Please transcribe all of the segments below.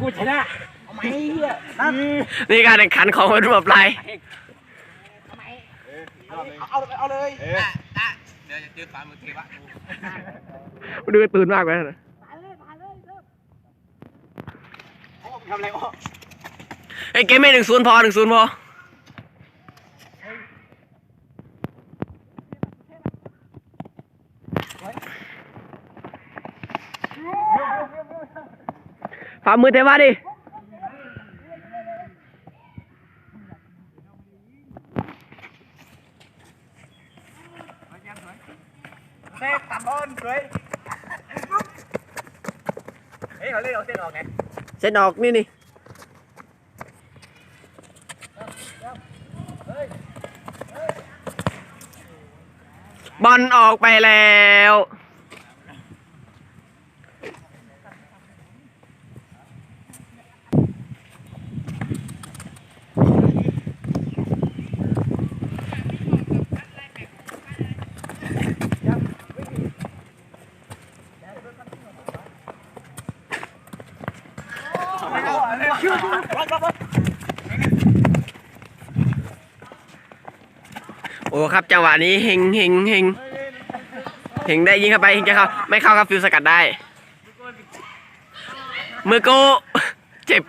กูชนะเอาไหมเฮียนั่นนี่การแข่งขันของระบบไลน์เอาเอาเลยเออเดี๋ยวจะเจอปลาหมึกเทวะกูดูตื่นมากเลยนะทำอะไรวะไอ้ยเกมไม่หนึ่งศูนย์พอหนึ่งศูนย์พอ ฝ่ามือเทวะดิเซฟตัดบอลสวยเฮ้ยเขาเล่นเอาเส้นออกไงเส้นออกนี่นี่บอลออกไปแล้ว โอ้ครับจังหวะนี้เฮงเฮงเฮงเฮงได้ยิงเข้าไปเฮงจะเข้าไม่เข้าครับฟิวสกัดได้ มือโกเจ็บ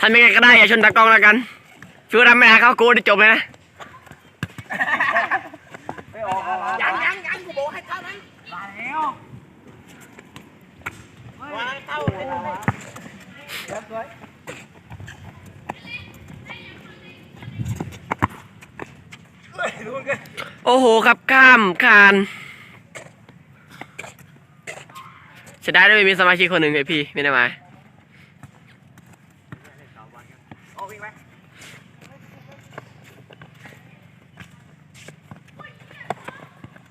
ทำยังไงก็ได้อย่าชนตากล้องแล้วกันฟิวทำไม่ได้เขาโกได้จบเลยนะไม่ออกยังยังยังกูบอกให้เข้าไหมมาแล้วมาเข้าเลยสวยโอ้โหครับข้ามคานเสียดายได้ไม่มีสมาชิกคนหนึ่งเลยพี่ไม่ได้มาเอาวิ่งไหม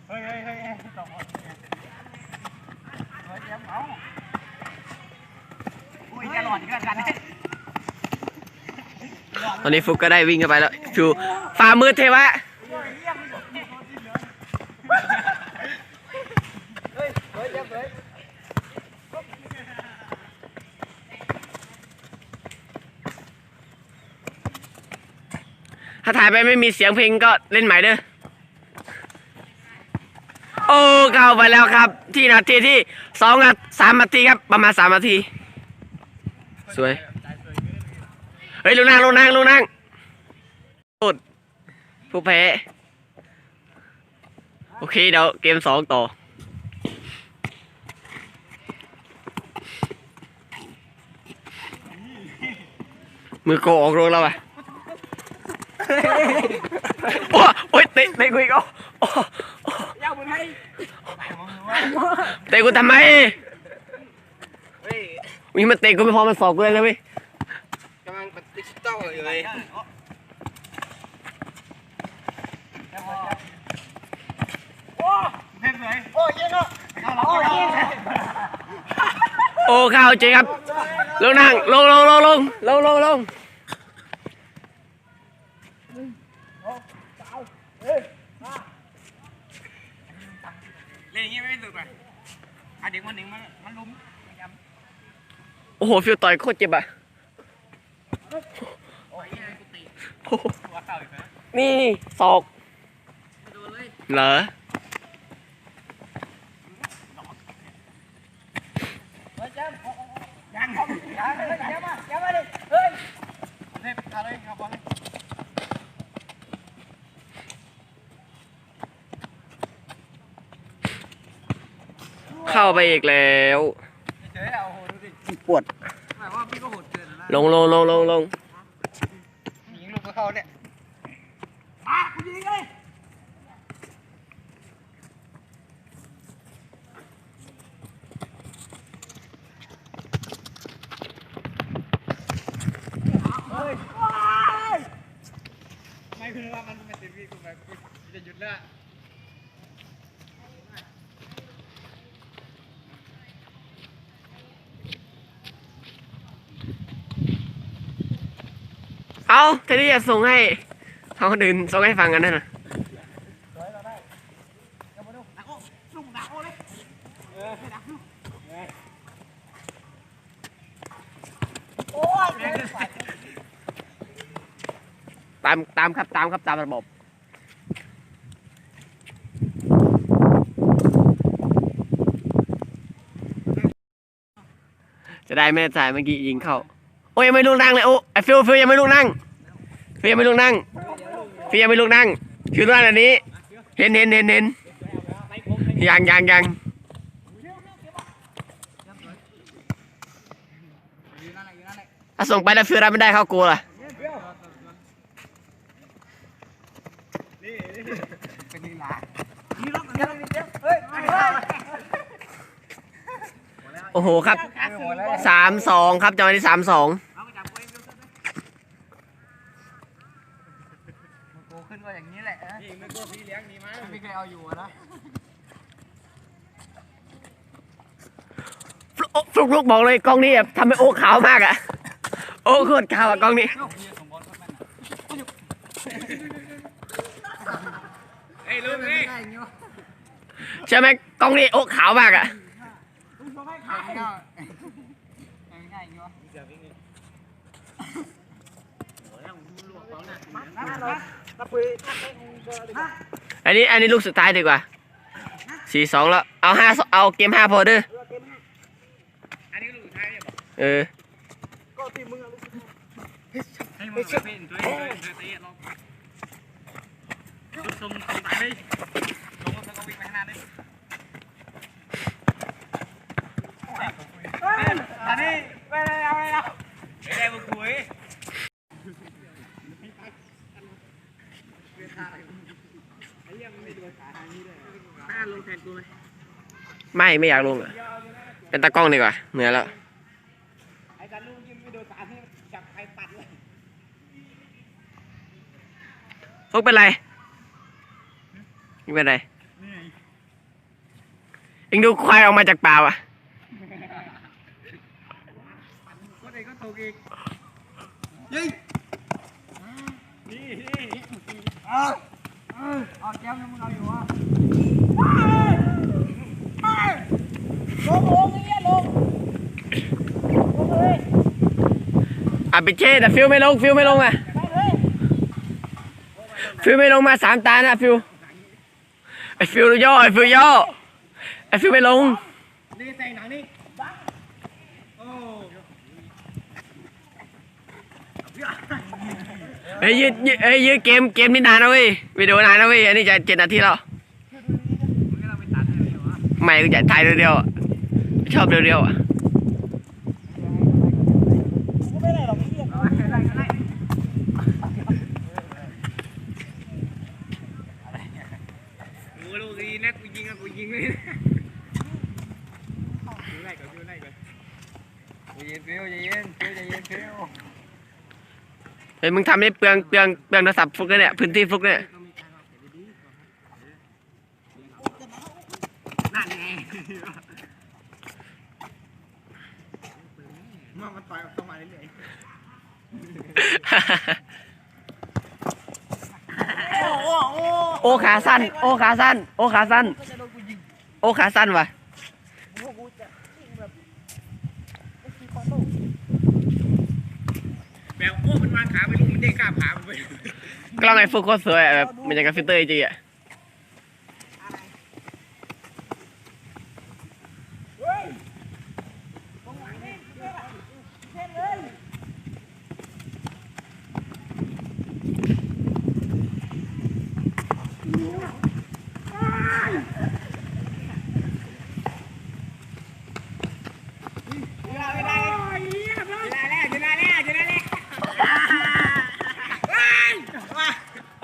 เฮ้ยเฮ้ยเฮ้ยสองคนเฮ้ยยังเอาอุ้ยจะหลอดอีกแล้วกัน ตอนนี้ฟุกก็ได้วิ่งเข้าไปแล้วฟิวฝ่ามือเทวะถ้าถ่ายไปไม่มีเสียงเพลงก็เล่นใหม่เด้อ โอ้เข้าไปแล้วครับ ที่นาทีที่สองนาสามนาทีครับ ประมาณสามนาที สวย เฮ้ยลูกนั่งลูกนั่งลูกนั่งสุดผู้แพ้ โอเคเดี๋ยวเกมสองต่อมือโกออกโรงแล้วอะโอ้โอ้ยเตะเตะกูอีกอะโอ้โอ้ยาวบนให้เตะกูทำไมเฮ้ยมีมันเตะกูไม่พอมันสอบกูเลยนะเว้ย กำลังปฏิจิตอลอยู่เลยโอ้เพ่งเลยโอ้ยิงอะโอ้ยิงโอ้เข้าจริงครับ ลงนั่งลงลงลงลงลงลงลงเล่นอย่างงี้ไม่สุดอะอะเด็กวันหนึ่งมันมันล้มโอ้โหฟิวต่อยโคตรเจ็บอะ โอ้ยกูตีโอ้โหตัวเก่าอีกแล้วนี่ศอกโดนเลยเหรอเฮ้ยแจ๊บยังยังยังเลยยังมายังมาเลยเฮ้ยเทพทาเลยครับบอลเข้าไปอีกแล้วเฉยๆเอาโหดูดิปวดหมายว่าพี่ก็โหดเกินนะ ลงลงลงลงลงยิงลูกเขาเนี่ยอะกูยิงเลยไม่คือว่ามันเป็นทีวีกูแบบจะหยุดแล้ว เอาแทนที่จะส่งให้เขาคนอื่นส่งให้ฟังกันนั่นน่ะตามตามครับตามครับตามระบบจะได้ไม่จ่ายเมื่อกี้ยิงเข้า โอ้ยยังไม่ลุกนั่งเลยโอ้ไอฟิวฟิวยังไม่ลุกนั่งฟิวยังไม่ลุกนั่งฟิวยังไม่ลุกนั่งฟิวนั่งอันนี้ เห็นเห็นเห็นเห็นยังยังยังถ้าส่งไปแล้วฟิวรับไม่ได้เข้ากูล่ะเป็นลีลานี่รอบเดี๋ยวเดี๋ยวเฮ้ยเฮ้ยโอ้โหครับ สามสองครับจังหวะที่สามสองโตขึ้นก็อย่างนี้แหละนี่ไม่กลัวพี่เลี้ยงดีมั้ยไม่เคยเอาอยู่นะฟลุกฟลุกฟลุกบอกเลยกล้องนี้แบบทำให้โอ้ขาวมากอะโอ้โคตรขาวอะกล้องนี้เฮ้ยลูกนี่ใช่ไหมกล้องนี้โอ้ขาวมากอะ ง่ายง่ายง่ายง่าย อันนี้อันนี้ลูกสุดท้ายดีกว่าสี่สองแล้ว เอาห้าเอาเกมห้าพอเด้ออันนี้ลูกสุดท้ายเนี่ยบอกเออให้มึงเป็นตัวเองตัวเองเตะลองทรงทรงไหนเลยทรงแล้วก็วิ่งไปข้างหน้าเลยอันนี้ไปเลยเอาไปเอาไม่ได้บุกคุย ไม่ไม่อยากลงอะเป็นตากล้องดีกว่าเหนื่อยแล้วไอ้การลูกยิ้มไม่โดนตาที่จับใครปัดเลยฟกเป็นไรยังเป็นไรเอ็งดูควายออกมาจากป่าวอะคนเองก็ถูกอีกยิงนี่นี่เอาเอาแก้มมึงเอาอยู่วะ ลงลงอย่างเงี้ยลงลงเลย อะไปเช่แต่ฟิวไม่ลงฟิวไม่ลงอะไปเลยฟิวไม่ลงมาสามตานะฟิวไอฟิวย่อไอฟิวย่อไอฟิวไม่ลงนี่แต่งหนังนี่โอ้เฮ้ยยืดยืดเฮ้ยยืดเกมเกมนี่นานนะเว้ยวิดีโอนานนะเว้ยอันนี้จะเจ็ดนาทีแล้วมึงก็เราไปตัดเลยเหรอวะไม่ก็จะถ่ายเร็วๆอะชอบเร็วๆอะ กูไม่ได้หรอกไอ้เหี้ย เอาไปได้ก็ได้โอ้ลูกดีนะกูยิงอะกูยิงเลยดูไล่ก่อนดูไล่ก่อนใจเย็นฟิวใจเย็นฟิวใจเย็นฟิว เฮ้ยมึงทำให้เปลืองเปลืองเปลืองโทรศัพท์ฟุกเลยเนี่ยพื้นที่ฟุกเนี่ยนั่นไงมันมันต่อยเข้ามาเรื่อยโอ้โหโอ้โอขาสั้น โอขาสั้น โอขาสั้นก็จะโดนกูยิงโอขาสั้นว่ะ พวกกูจะยิงแบบไอ้ขี้ปอโต้ ๆ แต่โอ้มันวางขาไปลูกมันได้งข้ามขาไป กล้องไอโฟุกโคตรสวยอะแบบมันจะกับฟิลเตอร์จริงๆอะ เฮ้ยตรงไหนนี่เท่เลยเท่เลย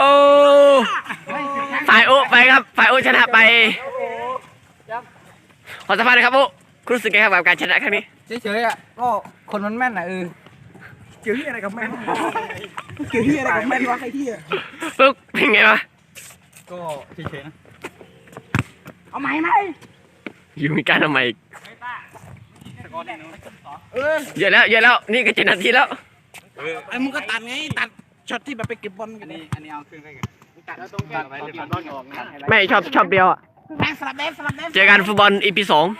โอ้ฝ่ายโอไปครับฝ่ายโอชนะไปขอสัมภาษณ์หนะครับโอคุณรู้สึกไงครับกับการชนะครั้งนี้เฉยๆอะก็คนมันแม่นอะเออเกี่ยวที่อะไรกับแม่นเกี่ยวที่อะไรกับแม่นวะไอ้เหี้ยฟุกเป็นไงวะก็เฉยๆนะเอาไหมไหมอยู่มีการทำไมอีกสกอร์แน่นอนเออเยอะแล้วเยอะแล้วนี่ก็เจ็ดนาทีแล้วไอ้มึงก็ตัดไงตัด ช็อตที่แบบไปเก็บบอลกันนี่นี่อันนี้เอาคืนไปกันตัดแล้วตรงแก้วไปเดี๋ยวบอลออกนะไม่ชอบชอบเดียวอะแรงสลับแดงสลับแดงเจอกันฟุตบอลอีพีสองส